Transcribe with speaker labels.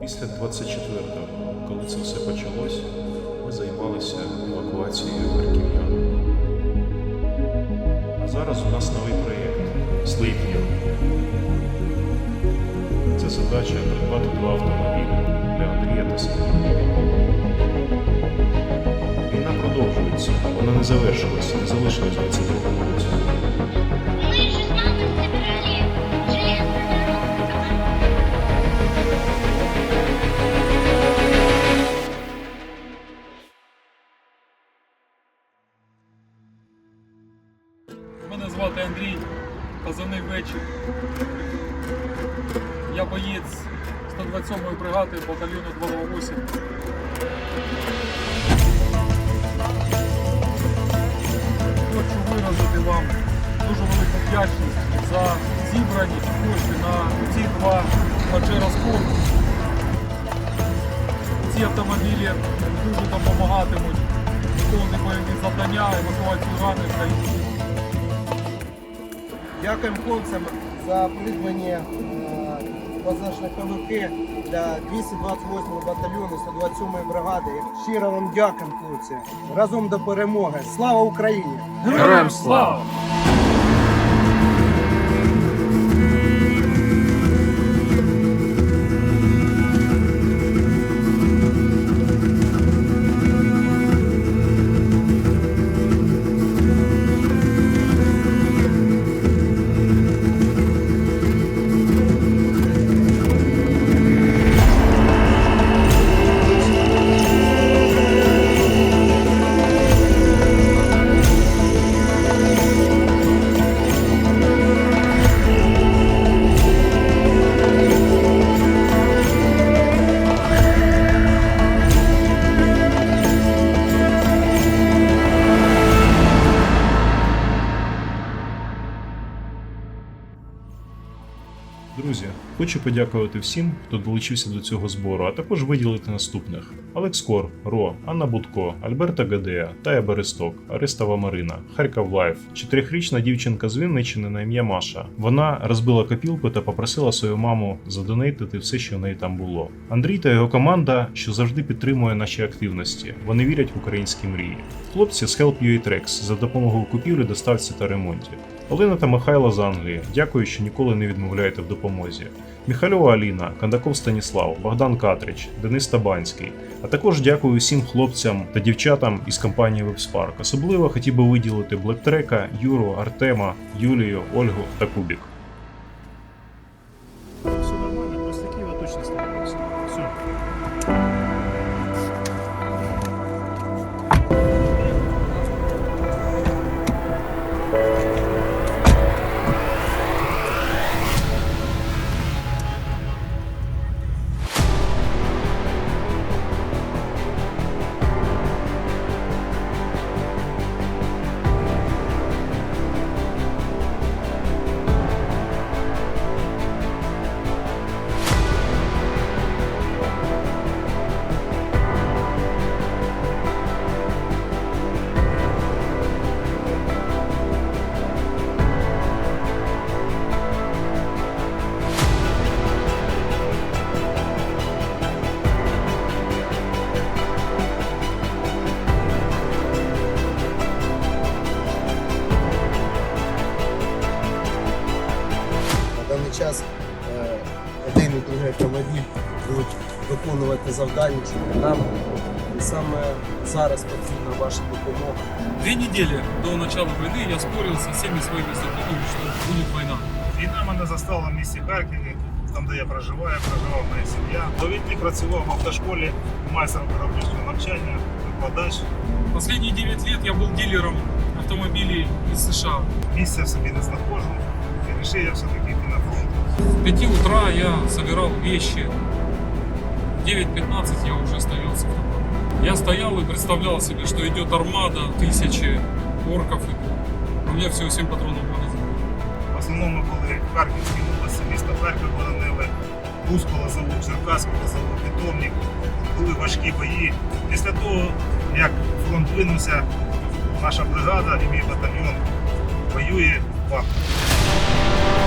Speaker 1: Після 24-го, коли це все почалось, ми займалися евакуацією харків'ян. А зараз у нас новий проєкт Sleep Це задача придбати два автомобілі для Андрія та Сергія. Війна продовжується, вона не завершилась, не залишилась в 22
Speaker 2: Я боєць 127-ї бригади батальйону 208. Хочу виразити вам дуже велику вдячність за зібрані кошти на ці два Pajero Sport. Ці автомобілі дуже допомагатимуть виконувати бойові завдання, евакуацію ранених.
Speaker 3: Дякуємо хлопцям за придбання е, позашляховики для 228 батальйону 127 бригади. Щиро вам дякуємо, хлопці. Разом до перемоги. Слава Україні!
Speaker 2: Героям слава!
Speaker 1: Хочу подякувати всім, хто долучився до цього збору, а також виділити наступних: Алекс Кор, Ро, Анна Будко, Альберта Гадея, Тая Бересток, Арестова Марина, Харків Лайф, чотирьохрічна дівчинка з Вінниччини на ім'я Маша. Вона розбила копілку та попросила свою маму задонейтити все, що в неї там було. Андрій та його команда, що завжди підтримує наші активності. Вони вірять в українські мрії. Хлопці з Help UA Trex за допомогою купівлі, доставці та ремонті. Олена та Михайло з Англії. Дякую, що ніколи не відмовляєте в допомозі. Міхальова Аліна, Кандаков Станіслав, Богдан Катрич, Денис Табанський. А також дякую усім хлопцям та дівчатам із компанії WebSpark. Особливо хотів би виділити Блектрека, Юру, Артема, Юлію, Ольгу та Кубік.
Speaker 3: час е, один і другий автомобіль будуть виконувати завдання нам. І саме зараз потрібна ваша допомога.
Speaker 2: Две недели до начала войны я спорил со всеми своими знакомыми, что будет война.
Speaker 4: Війна мене застала в місті Харкові, там де я проживаю, проживала моя сім'я. До війни працював в автошколі майстром виробничого навчання, викладач.
Speaker 2: Последние 9 лет я был дилером автомобилей из США.
Speaker 4: Місця в собі не знаходжу. І вирішив я все-таки йти на фронт.
Speaker 2: В 5 утра я собирал вещи. В 9.15 я уже стоял с. Я стоял и представлял себе, что идет армада, тысячи орков идут. У меня всего 7 патронов в магазине.
Speaker 4: В основному були в Харківській області, місто Харків боронили, Бузьку, Лозову, Черкаску, Лозову, Питомник. Були важкі бої. Після того, як фронт двинувся, наша бригада і мій батальйон воює в Бахмуті.